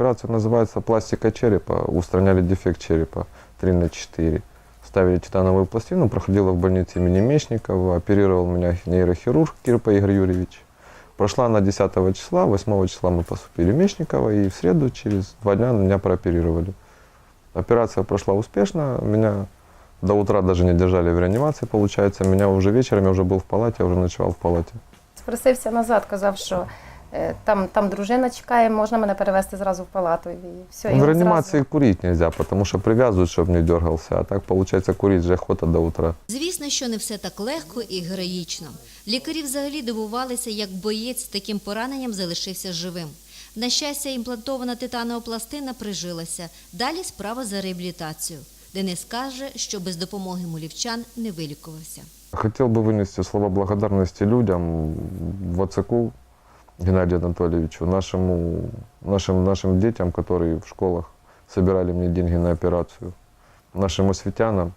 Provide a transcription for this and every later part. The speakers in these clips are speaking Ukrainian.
Операция называется пластика черепа. Устраняли дефект черепа 3 на 4. Ставили титановую пластину, проходила в больнице имени Мечникова, оперировал меня нейрохирург Кирпа Игорь Юрьевич. Прошла она 10 числа, 8 числа мы поступили в Мечниково, и в среду через два дня меня прооперировали. Операция прошла успешно, меня до утра даже не держали в реанимации, получается. Меня уже вечером, я уже был в палате, я уже ночевал в палате. Спросився назад, казав, що там, там дружина чекає, можна мене перевезти зразу в палату. І все, і в він реанимации зразу- курить нельзя, потому что привязывают, чтобы не дергался. А так, получается, курить же охота до утра. Звісно, що не все так легко і героїчно. Лікарі взагалі дивувалися, як боєць з таким пораненням залишився живим. На щастя, імплантована титанова пластина прижилася. Далі справа за реабілітацію. Денис каже, що без допомоги молівчан не вилікувався. Хотел бы вынести слова благодарности людям, Вацаку Геннадию Анатольевичу, нашему, нашим, нашим детям, которые в школах собирали мне деньги на операцию, нашим осветянам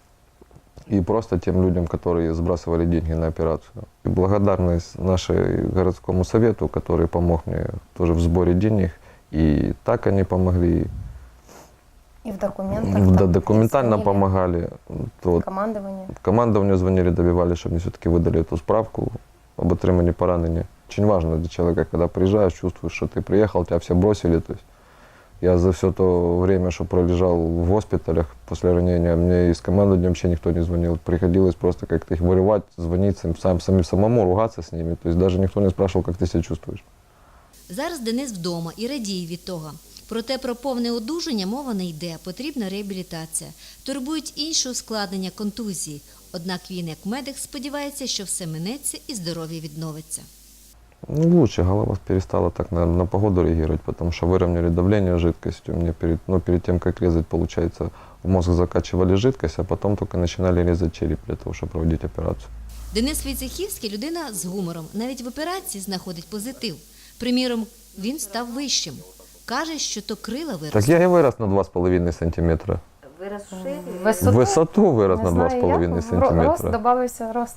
и просто тем людям, которые сбрасывали деньги на операцию. И благодарность нашей городскому совету, который помог мне тоже в сборе денег. И так они помогли, І в документах. да, документально дзвонили, помогали. Вот. Командування. Командованию звонили, добивались, чтобы мне все-таки выдали эту справку об отримании поранения. Очень важно для человека, когда приезжаешь, чувствуешь, что ты приехал, тебя все бросили. То есть я за все то время, что пролежал в госпиталях после ранения, мне из командования вообще никто не звонил. Приходилось просто как-то их вырывать, звонить им, сам, сами, самому ругаться с ними. То есть даже никто не спрашивал, как ты себя чувствуешь. Зараз Денис вдома і радіє від того. Проте про повне одужання мова не йде, потрібна реабілітація. Турбують інші ускладнення контузії. Однак він, як медик, сподівається, що все минеться і здоров'я відновиться. Ну, лучше голова перестала так на, на погоду реагировать, потому что выровняли давление жидкостью. Мне перед, ну, перед тем, как резать, получается, в мозг закачивали жидкость, а потом только начинали резать череп для того, чтобы проводить операцию. Денис Війцехівський – людина з гумором. Навіть в операції знаходить позитив. Приміром, він став вищим. Каже, що то крила Так виросли. я и вырос на 2,5 сантиметра. Висоту, В высоту вырос не на знаю, 2,5 як. Ро- Рост сантиметра. додався рост.